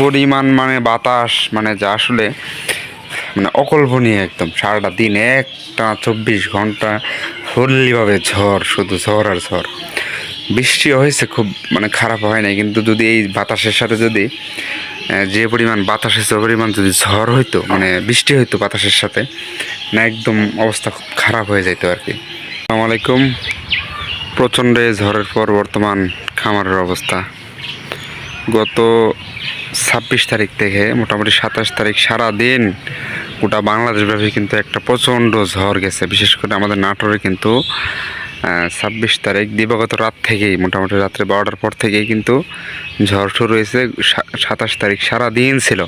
পরিমাণ মানে বাতাস মানে যা আসলে মানে অকল্পনীয় একদম। সারাটা দিন একটা চব্বিশ ঘণ্টা ফুল্লিভাবে ঝড়, শুধু ঝড় আর ঝড়। বৃষ্টি হয়েছে খুব মানে খারাপ হয় নাই, কিন্তু যদি এই বাতাসের সাথে যদি যে পরিমাণ বাতাস এসে পরিমাণ যদি ঝড় হইতো মানে বৃষ্টি হইতো বাতাসের সাথে, না একদম অবস্থা খুব খারাপ হয়ে যেত আর কি। আসসালামু আলাইকুম। প্রচণ্ড ঝড়ের পর বর্তমান খামারের অবস্থা। গত ছাব্বিশ তারিখ থেকে, মোটামুটি সাতাশ তারিখ সারা দিন গোটা বাংলাদেশব্যাপী কিন্তু একটা প্রচণ্ড ঝড় গেছে। বিশেষ করে আমাদের নাটোরে কিন্তু ছাব্বিশ তারিখ দিবাগত রাত থেকেই, মোটামুটি রাত্রে বারোটার পর থেকেই কিন্তু ঝড় শুরু হয়েছে। সাতাশ তারিখ সারা দিন ছিল।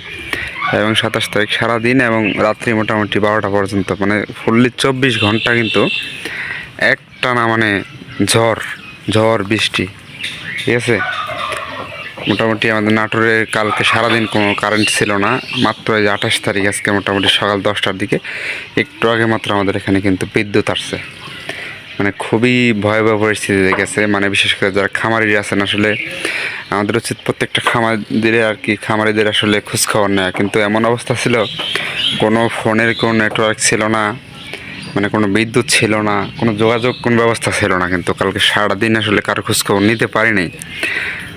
এবং সাতাশ তারিখ সারা দিন এবং রাত্রি মোটামুটি বারোটা পর্যন্ত মানে ফুললি চব্বিশ ঘণ্টা কিন্তু একটানা মানে ঝড় ঝড় বৃষ্টি। ঠিক আছে? মোটামুটি আমাদের নাটোরে কালকে সারাদিন কোনো কারেন্ট ছিল না। মাত্র এই যে আঠাশ তারিখ আজকে মোটামুটি সকাল দশটার দিকে। একটু আগে মাত্র আমাদের এখানে কিন্তু বিদ্যুৎ আসছে। মানে খুবই ভয়াবহ পরিস্থিতি দেখেছে মানে বিশেষ করে যারা খামারি আছেন, আসলে আমাদের উচিত প্রত্যেকটা খামারিদের আর কি, খামারিদের আসলে খোঁজখবর নেওয়া। কিন্তু এমন অবস্থা ছিল, কোনো ফোনের কোনো নেটওয়ার্ক ছিল না মানে কোনো বিদ্যুৎ ছিল না, কোনো যোগাযোগ কোনো ব্যবস্থা ছিল না। কিন্তু কালকে সারাদিন আসলে কারও খোঁজখবর নিতে পারিনি।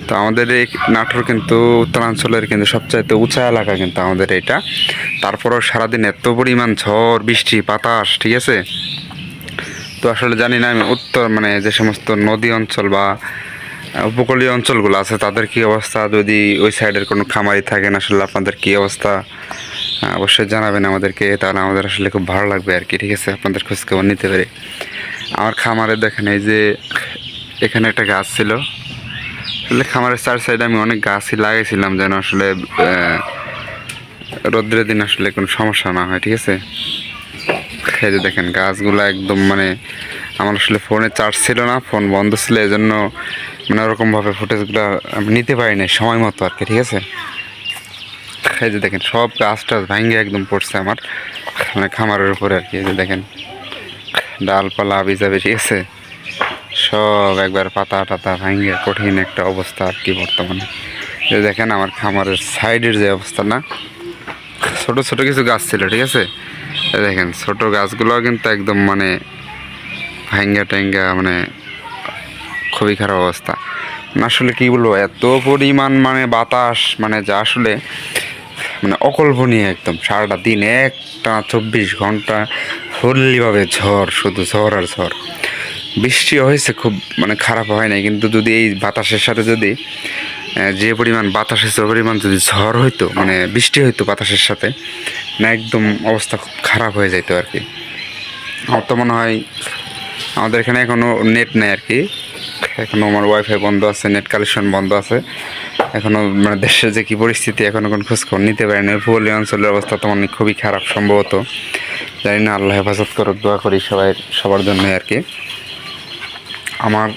তো আমাদের এই নাটোর কিন্তু উত্তরাঞ্চলের কিন্তু সবচাইতে উঁচা এলাকা কিন্তু আমাদের এটা তারপরেও সারাদিন এত পরিমাণ ঝড়, বৃষ্টি, বাতাস, ঠিক আছে? তো আসলে জানি না আমি উত্তর মানে যে সমস্ত নদী অঞ্চল বা উপকূলীয় অঞ্চলগুলো আছে, তাদের কি অবস্থা? যদি ওই সাইডের কোনো খামারি থাকেন, আসলে আপনাদের কি অবস্থা? অবশ্যই জানাবেন আমাদেরকে, তাহলে আমাদের আসলে খুব ভালো লাগবে আর কি, ঠিক আছে? আপনাদের খোঁজখবর নিতে পেরে। আমার খামারে দেখেন, এই যে এখানে একটা গাছ ছিল আসলে খামারের চার সাইডে আমি অনেক গাছই লাগাইছিলাম যেন আসলে রৌদ্রের দিন আসলে কোনো সমস্যা না হয়, ঠিক আছে? এই যে দেখেন, গাছগুলো একদম মানে আমার আসলে ফোনে চার্জ ছিল না ফোন বন্ধ ছিল এই জন্য মানে ওরকমভাবে ফুটেজগুলো আমি নিতে পারি না সময় মতো আর কি, ঠিক আছে? এই যে দেখেন, সব গাছ টাছ ভাঙ্গে একদম পড়ছে আমার মানে খামারের উপরে আর কি যে দেখেন, ডালপালা ভিজাবে ঠিক আছে? সব একবার পাতা টাতা ভাঙ্গে কঠিন একটা অবস্থা আর কি বর্তমানে। যে দেখেন আমার খামারের সাইডের যে অবস্থা না ছোট ছোট কিছু গাছ ছিল, ঠিক আছে? দেখেন, ছোট গাছগুলো কিন্তু একদম মানে ভাঙ্গা টাঙ্গা মানে খুবই খারাপ অবস্থা। মানে আসলে কি বলব, এত পরিমাণ মানে বাতাস মানে যা আসলে মানে অকল্পনীয় একদম। সারাটা দিন একটা চব্বিশ ঘণ্টা ফুল্লিভাবে ঝড়, শুধু ঝড় আর ঝড়। বৃষ্টি হয়েছে খুব মানে খারাপ হয় নাই, কিন্তু যদি এই বাতাসের সাথে যদি যে পরিমাণ বাতাস এসে পরিমাণ যদি ঝড় হইতো মানে বৃষ্টি হইতো বাতাসের সাথে, না একদম অবস্থা খুব খারাপ হয়ে যেত আর কি। আমার তো মনে হয় আমাদের এখানে এখনও নেট নেই আর কি। এখনও আমার ওয়াইফাই বন্ধ আছে নেট কালেকশন বন্ধ আছে। এখনও মানে দেশের যে কী পরিস্থিতি এখনও কোনো খোঁজখবর নিতে পারে না উপকূলীয় অঞ্চলের অবস্থা তো মানে খুবই খারাপ সম্ভবত। জানি না, আল্লাহ হেফাজত করুক, দোয়া করি সবাই, সবার জন্য আর কি। আমার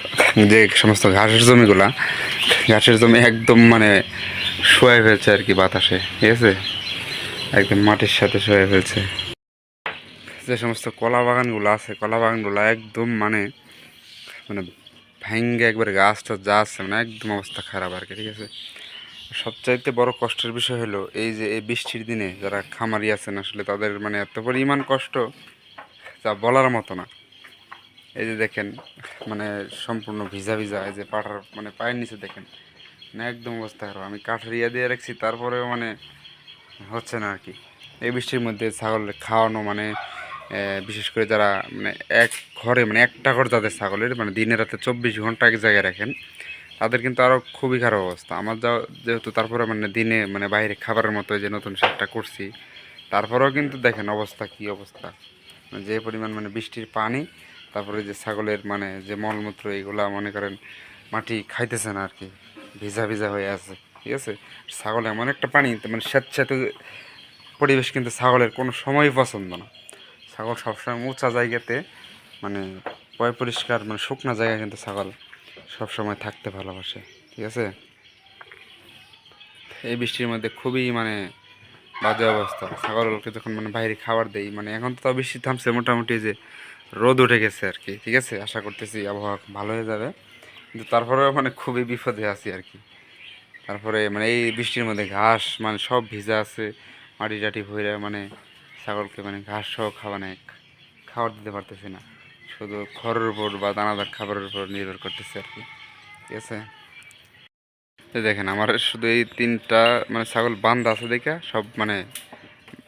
যে সমস্ত ঘাসের জমিগুলা, ঘাসের জমি একদম মানে শুয়ে ফেলছে আর কি বাতাসে, ঠিক আছে? একদম মাটির সাথে শুয়ে ফেলছে। যে সমস্ত কলা বাগানগুলো আছে, কলা বাগানগুলো একদম মানে মানে ভেঙ্গে একবার গাছটা যা আছে মানে একদম অবস্থা খারাপ আর কি, ঠিক আছে? সবচাইতে বড় কষ্টের বিষয় হলো এই যে এই বৃষ্টির দিনে যারা খামারি আছেন আসলে তাদের মানে এত পরিমাণ কষ্ট যা বলার মতো না। এই যে দেখেন মানে সম্পূর্ণ ভিজা ভিজা, এই যে পাটার মানে পায়ের নিচে দেখেন মানে একদম অবস্থা খারাপ। আমি কাঠের ইয়া দিয়ে রাখছি, তারপরেও মানে হচ্ছে না আর কি এই বৃষ্টির মধ্যে ছাগল খাওয়ানো মানে বিশেষ করে যারা মানে এক ঘরে মানে একটা ঘর যাদের ছাগলের মানে দিনে রাতে চব্বিশ ঘণ্টা এক জায়গায় রাখেন, তাদের কিন্তু আরও খুবই খারাপ অবস্থা। আমার যা, যেহেতু তারপরে মানে দিনে মানে বাইরে খাবারের মতো যে নতুন সেটটা করছি, তারপরেও কিন্তু দেখেন অবস্থা, কি অবস্থা। মানে যে পরিমাণ মানে বৃষ্টির পানি তারপরে যে ছাগলের মানে যে মলমূত্র এগুলা মনে করেন মাটি খাইতেছে না আর কি, ভিজা ভিজা হয়ে আছে, ঠিক আছে? ছাগল এমন একটা পানি মানে স্যাঁতস্যাঁতে পরিবেশ কিন্তু ছাগলের কোনো সময়ই পছন্দ না। ছাগল সবসময় উঁচা জায়গাতে মানে পয় পরিষ্কার মানে শুকনা জায়গায় কিন্তু ছাগল সবসময় থাকতে ভালোবাসে, ঠিক আছে? এই বৃষ্টির মধ্যে খুবই মানে বাজে অবস্থা। ছাগলকে যখন মানে বাইরে খাবার দেই মানে এখন তো বৃষ্টি থামছে মোটামুটি যে রোদ উঠে গেছে আর কি, ঠিক আছে? আশা করতেছি আবহাওয়া ভালো হয়ে যাবে। কিন্তু তারপরেও মানে খুবই বিপদে আছি আর কি। তারপরে মানে এই বৃষ্টির মধ্যে ঘাস মানে সব ভিজা আছে, মাটি টাটি ভরে মানে ছাগলকে মানে ঘাস সহ খাওয়া মানে খাবার দিতে পারতেছি না। শুধু খড়ের উপর বা দানাদার খাবারের উপর নির্ভর করতেছে আর কি, ঠিক আছে? দেখেন, আমার শুধু এই তিনটা মানে ছাগল বান্ধ আছে দেখে সব মানে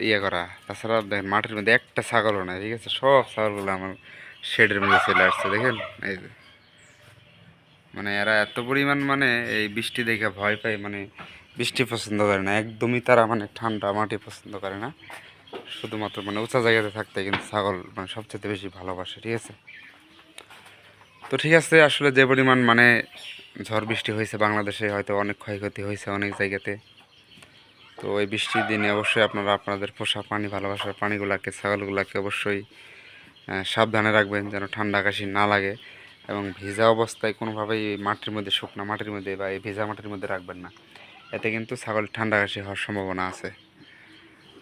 ইয়ে করা। তাছাড়া দেখেন মাঠের মধ্যে একটা ছাগলও নাই, ঠিক আছে? সব ছাগলগুলো আমার শেডের মধ্যে চলে আসছে, দেখেন? এই মানে এরা এত পরিমাণ মানে এই বৃষ্টি দেখে ভয় পায় মানে বৃষ্টি পছন্দ করে না। একদমই তারা মানে ঠান্ডা মাটি পছন্দ করে না। শুধুমাত্র মানে উঁচা জায়গাতে থাকতে কিন্তু ছাগল মানে সবচেয়ে বেশি ভালোবাসে, ঠিক আছে? তো ঠিক আছে, আসলে যে পরিমাণ মানে ঝড় বৃষ্টি হয়েছে বাংলাদেশে, হয়তো অনেক ক্ষয়ক্ষতি হয়েছে অনেক জায়গাতে। তো ওই বৃষ্টির দিনে অবশ্যই আপনারা আপনাদের পোষা পানি, ভালোবাসার প্রাণীগুলোকে ছাগলগুলোকে অবশ্যই সাবধানে রাখবেন যেন ঠান্ডা কাশি না লাগে এবং ভেজা অবস্থায় কোনোভাবেই মাটির মধ্যে শুকনা মাটির মধ্যে বা এই ভেজা মাটির মধ্যে রাখবেন না। এতে কিন্তু ছাগল ঠান্ডা কাশি হওয়ার সম্ভাবনা আছে।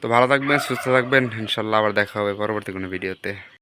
তো ভালো থাকবেন, সুস্থ থাকবেন, ইনশাল্লাহ আবার দেখা হবে পরবর্তী কোনো ভিডিওতে।